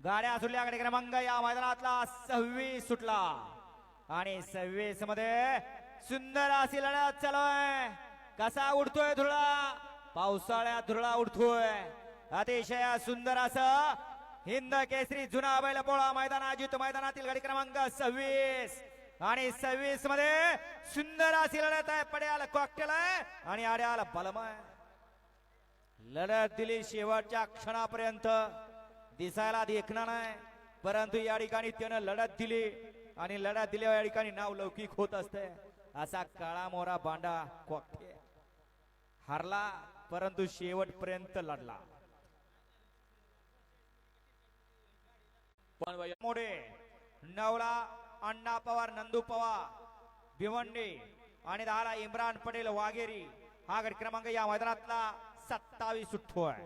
गाड्या सुटल्या क्रमांक या मैदानातला सव्वीस सुटला. आणि सव्वीसमध्ये सुंदर अशी लढत चालू कसा उडतोय धुळा? पावसाळ्यात धुळा उडतोय. अतिशय सुंदर असं हिंद केसरी जुना बैलपोळा मैदान आयोजित मैदानातील गाडी क्रमांक सव्वीस. आणि सव्वीसमध्ये सुंदर अशी लढत आहे. पड्याला कॉकटेल आहे आणि आड्याला बलम आहे. लढत दिली शेवटच्या क्षणापर्यंत दिसायला देखणार नाही. परंतु या ठिकाणी त्यानं लढत दिली आणि लढत दिल्यावर या ठिकाणी नाव लौकिक होत असते असा काळा मोरा बांडा कोकटे हरला परंतु शेवटपर्यंत लढला. पण मोडे नवला अण्णा पवार नंदू पवार भिवंडी आणि दहाला इम्रान पटेल वाघेरी हा गट क्रमांक या मैदानातला सत्तावीस उठो आहे